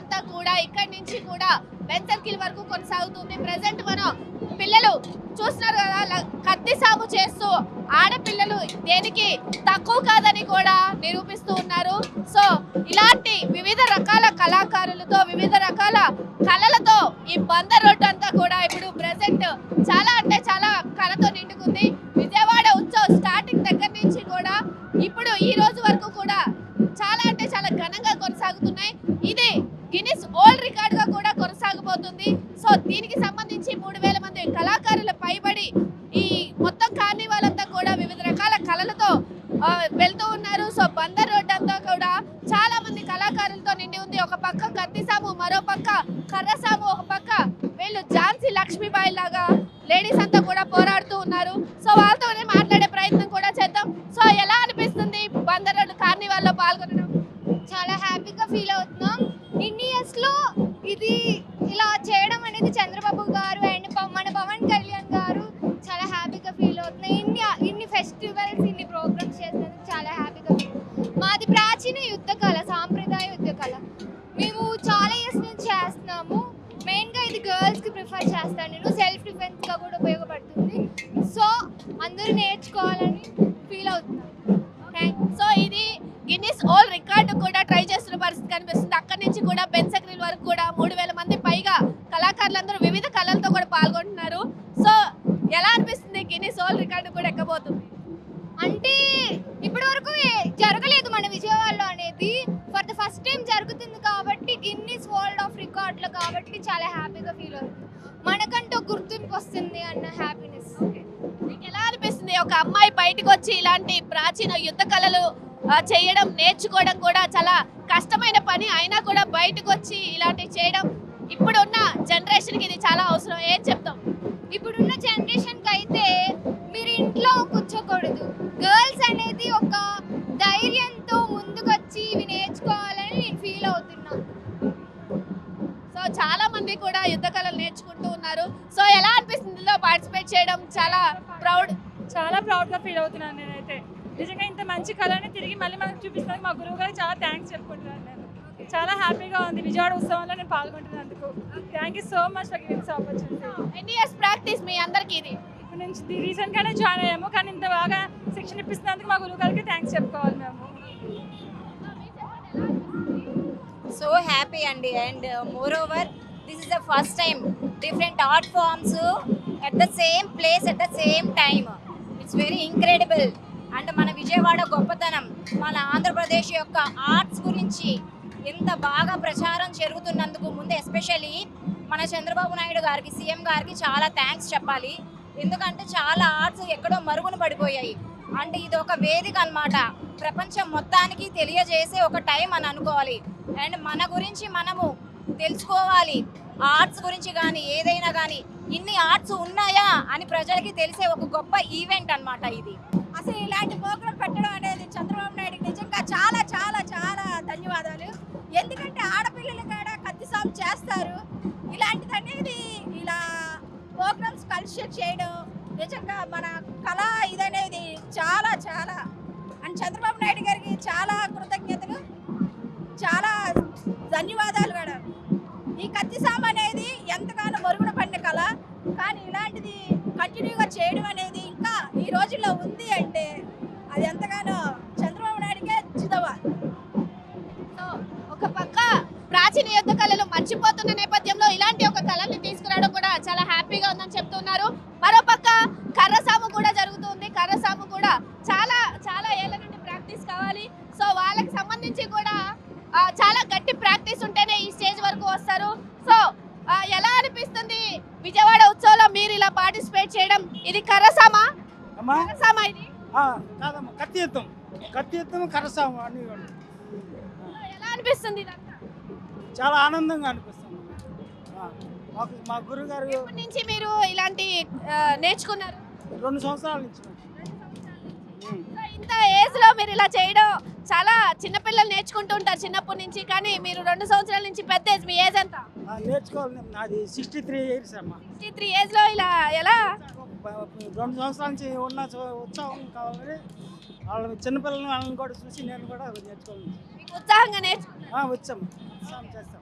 అంతా కూడా ఇక్కడ నుంచి కూడా బెన్ సర్కిల్ వరకు కొనసాగుతుంది. ప్రెసెంట్ మనం పిల్లలు చూస్తున్నారు కదా కత్తి సాగు చేస్తూ ఆడపిల్లలు దేనికి తక్కువ కాదని కూడా నిరూపిస్తూ ఉన్నారు. సో ఇలాంటి వివిధ రకాల కళాకారులతో వివిధ రకాల కళలతో ఈ బందర్ రోడ్డు అంతా కూడా ఇప్పుడు ప్రెసెంట్ చాలా అంటే చాలా కళతో నిండుకుంది. విజయవాడ ఉత్సవ్ స్టార్టింగ్ దగ్గర నుంచి కూడా ఇప్పుడు ఈ రోజు వరకు కూడా చాలా అంటే చాలా ఘనంగా కొనసాగుతున్నాయి. ఇది ఒక పక్క కత్తిసాము మరో పక్క కర్రసాము ఒక పక్క వీళ్ళు ఝాన్సీ లక్ష్మీబాయి లాగా లేడీస్ అంతా కూడా పోరాడుతూ ఉన్నారు. సో వాళ్ళతోనే మాట్లాడే ప్రయత్నం కూడా చేద్దాం. సో ఎలా అనిపిస్తుంది బందర్ కార్నివాల్లో కార్నివాల్లో పాల్గొనడం? చాలా హ్యాపీగా ఫీల్ అవుతున్నాం. ఇన్ని ఇయర్స్లో ఇది ఇలా చేయడం అనేది చంద్రబాబు గారు అండ్ మన పవన్ కళ్యాణ్ గారు చాలా హ్యాపీగా ఫీల్ అవుతున్నాయి. ఇన్ని ఇన్ని ఫెస్టివల్స్ ఇన్ని ప్రోగ్రామ్స్ చేసినందుకు చాలా హ్యాపీగా మాది ప్రాచీన యుద్ధ కళ గిన్నిస్ ఓల్డ్ రికార్డు కూడా ట్రై చేస్తున్న పరిస్థితి కనిపిస్తుంది. అక్కడి నుంచి కూడా బెన్సక్రిల్ వరకు కూడా మూడు మంది పైగా కళాకారులందరూ వివిధ కళలతో కూడా పాల్గొంటున్నారు. సో ఎలా అనిపిస్తుంది గిన్నిస్ ఓల్డ్ రికార్డు కూడా ఎక్కబోతుంది? అంటే ఇప్పటి వరకు జరగలేదు మన విజయవాడలో అనేది. ఫర్ ద ఫస్ట్ టైం జరుగుతుంది కాబట్టి గిన్నీస్ వరల్డ్ ఆఫ్ రికార్డులు కాబట్టి చాలా హ్యాపీగా ఫీల్ అవుతుంది. మనకంటూ గుర్తింపు వస్తుంది అన్న హ్యాపీనెస్. ఎలా అనిపిస్తుంది? ఒక అమ్మాయి బయటకు వచ్చి ఇలాంటి ప్రాచీన యుద్ధ కళలు చేయడం నేర్చుకోవడం కూడా చాలా కష్టమైన పని. అయినా కూడా బయటకు వచ్చి ఇలాంటివి చేయడం ఇప్పుడున్న జనరేషన్కి ఇది చాలా అవసరం ఏం చెప్తాం? ఇప్పుడున్న జనరేషన్కి అయితే మీరు ఇంట్లో కూర్చోకూడదు. గర్ల్స్ అనేది ఒక ధైర్యంతో ముందుకొచ్చి ఇవి నేర్చుకోవాలని నేను ఫీల్ అవుతున్నా. సో చాలా మంది కూడా యుద్ధ కళలు నేర్చుకుంటూ ఉన్నారు. సో ఎలా అనిపిస్తుంది ఇందులో పార్టిసిపేట్ చేయడం? చాలా ప్రౌడ్ చాలా ప్రౌడ్గా ఫీల్ అవుతున్నాను నేనైతే. నిజంగా ఇంత మంచి కళని తిరిగి మళ్ళీ మనకు చూపిస్తానికి మా గురువు గారికి చాలా థ్యాంక్స్ చెప్పుకుంటున్నాను నేను చాలా హ్యాపీగా ఉంది. విజయవాడ ఉత్సవంలో నేను పాల్గొంటున్నందుకు. Thank you so much for giving opportunity ఎన్ని ఇయర్స్ ప్రాక్టీస్ మీ అందరికి ఇది. ఇప్పుడు నుంచి రీసెంట్గానే జాయిన్ అయ్యాము. కానీ ఇంత బాగా శిక్షణ ఇప్పిస్తున్నందుకు మా గురువు గారికి థ్యాంక్స్ చెప్పుకోవాలి మేము. సో హ్యాపీ అండి and moreover this is the first time different art forms at the same place at the same time it's very incredible and మన విజయవాడ గొప్పతనం మన ఆంధ్రప్రదేశ్ యొక్క ఆర్ట్స్ గురించి ఎంత బాగా ప్రచారం జరుగుతున్నందుకు ముందు ఎస్పెషల్లీ మన చంద్రబాబు నాయుడు గారికి సీఎం గారికి చాలా థ్యాంక్స్ చెప్పాలి. ఎందుకంటే చాలా ఆర్ట్స్ ఎక్కడో మరుగున పడిపోయాయి. అంటే ఇది ఒక వేదిక అన్నమాట. ప్రపంచం మొత్తానికి తెలియజేసే ఒక టైం అని అనుకోవాలి. అండ్ మన గురించి మనము తెలుసుకోవాలి. ఆర్ట్స్ గురించి కానీ ఏదైనా కానీ ఇన్ని ఆర్ట్స్ ఉన్నాయా అని ప్రజలకి తెలిసే ఒక గొప్ప ఈవెంట్ అనమాట ఇది. అసలు ఇలాంటి ప్రోగ్రాం పెట్టడం అనేది చంద్రబాబు నాయుడుకి నిజంగా చాలా చాలా చాలా ధన్యవాదాలు. ఎందుకంటే ఆడపిల్లలు కూడా కత్తి సాగు చేస్తారు. ఇలాంటిది అనేది ఇలా ప్రోగ్రామ్స్ కల్చర్ చేయడం నిజంగా మన కళ ఇదనేది చాలా చాలా. అండ్ చంద్రబాబు నాయుడు గారికి చాలా కృతజ్ఞతలు. చాలా ధన్యవాదాలు మేడం. ఈ కత్తి సాము విజయవాడ ఉత్సవంలో మీరు ఇలా పార్టిసిపేట్ చేయడం ఇది కర్రసామా అమ్మా. కర్రసామా ఇది? ఆ, కాదమ్మా కత్తి యుద్ధం కత్తి యుద్ధం కరసాము. సో ఎలా అనిపిస్తుంది చాలా ఆనందంగా అనిపిస్తుంది. మాకు మా గురుగారు నుంచి మీరు ఇలాంటి నేర్చుకున్నారు? రెండు సంవత్సరాల నుంచి. ఇంత ఏజ్లో మీరు ఇలా చేయడం చాలా చిన్నపిల్లలు నేర్చుకుంటూ ఉంటారు చిన్నప్పటి నుంచి కానీ మీరు రెండు సంవత్సరాల నుంచి పెద్ద ఏజ్ మీ ఏజ్ ఎంత? నేర్చుకోవాలి. నాది సిక్స్టీ త్రీ ఇయర్స్ అమ్మా. సిక్స్టీ త్రీ ఏజ్లో ఇలా ఎలా? రెండు సంవత్సరాల నుంచి ఉన్న ఉత్సాహం వాళ్ళని కూడా చూసి నేను కూడా నేర్చుకోవాలి. ఉత్సాహంగా వచ్చాము. ఉత్సాహం చేస్తాం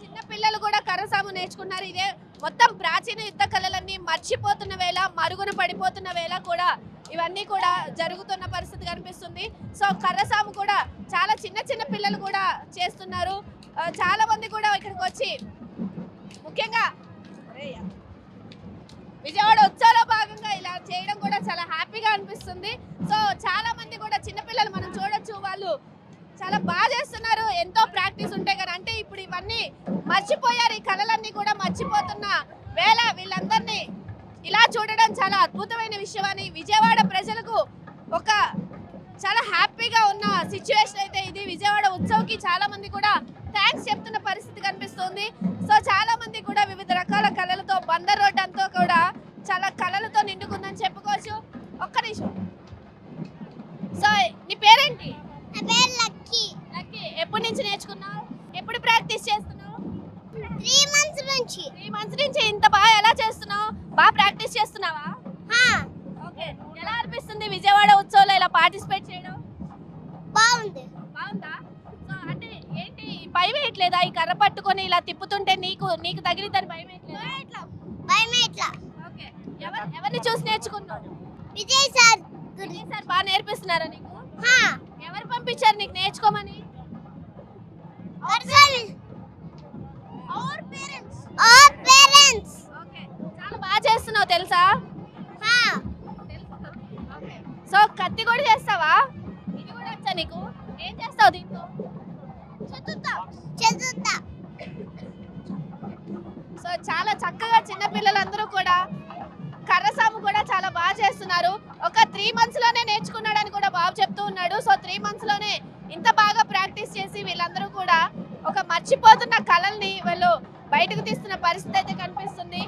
చిన్న పిల్లలు కూడా కర్రసాము నేర్చుకున్నారు. ఇదే మొత్తం ప్రాచీన యుద్ధ కళలన్నీ మర్చిపోతున్న వేళ మరుగున పడిపోతున్న వేళ కూడా ఇవన్నీ కూడా జరుగుతున్న పరిస్థితి కనిపిస్తుంది. సో కర్రసాము కూడా చాలా చిన్న చిన్న పిల్లలు కూడా చేస్తున్నారు. చాలా మంది కూడా ఇక్కడికి వచ్చి ముఖ్యంగా విజయవాడ ఉత్సవంలో భాగంగా ఇలా చేయడం కూడా చాలా హ్యాపీగా అనిపిస్తుంది. సో చాలా మంది కూడా చిన్నపిల్లలు మనం చూడొచ్చు వాళ్ళు చాలా బాగా చేస్తున్నారు. ఎంతో ప్రాక్టీస్ ఉంటే కదా. అంటే ఇప్పుడు ఇవన్నీ మర్చిపోయారు. ఈ కళలన్నీ కూడా మర్చిపోతున్న వేళ వీళ్ళందరినీ ఇలా చూడడం చాలా అద్భుతమైన విషయం అని విజయవాడ ఉత్సవ్కి చాలా మంది కూడా థ్యాంక్స్ చెప్తున్న పరిస్థితి కనిపిస్తుంది. సో చాలా మంది కూడా వివిధ రకాల కళలతో బందర్ రోడ్ అంతా కూడా చాలా కళలతో నిండుకుందని చెప్పుకోవచ్చు. ఒక్క నిమిషం. సో నీ పేరేంటి? లక్కీ. లక్కీ ఎప్పటి నుంచి నేర్చుకున్నావు? ఎప్పుడు ప్రాక్టీస్ చేస్తున్నావు? త్రీ మంత్స్ నుంచి. త్రీ మంత్స్ నుంచి ఇంత బాగా ఎలా చేస్తున్నావు? బాగా ప్రాక్టీస్ చేస్తున్నావా? ఓకే. ఎలా అనిపిస్తుంది విజయవాడ ఉత్సవంలో ఇలా పార్టిసిపేట్ చేయడం? భయం వేయట్లేదా ఈ కర్ర పట్టుకొని ఇలా తిప్పుతుంటే నీకు నీకు తగిలిద్దని భయం వేయట్లేదా భయమే ఇట్లా ఓకే. ఎవరు ఎవరిని చూసి నేర్చుకున్నావు విజయ్ సార్. విజయ్ సార్ బాగా నేర్పిస్తున్నారా నీకు? ఎవరు పంపించారు నీకు నేర్చుకోమని? Our parents our parents okay. చాలా బాగా చేస్తున్నావు తెలుసా? సో కత్తి కూడా చేస్తావా? ఇది కూడా వచ్చా నీకు? ఏం చేస్తావు దీంతో? సో చాలా చక్కగా చిన్న పిల్లలందరూ కూడా కర్రసాము కూడా చాలా బాగా చేస్తున్నారు. ఒక త్రీ మంత్స్లోనే నేర్చుకున్నాడని కూడా బాబు చెప్తూ ఉన్నాడు. సో త్రీ మంత్స్లోనే ఇంత బాగా ప్రాక్టీస్ చేసి వీళ్ళందరూ కూడా ఒక మర్చిపోతున్న కళల్ని వాళ్ళు బయటకు తీస్తున్న పరిస్థితి అయితే కనిపిస్తుంది.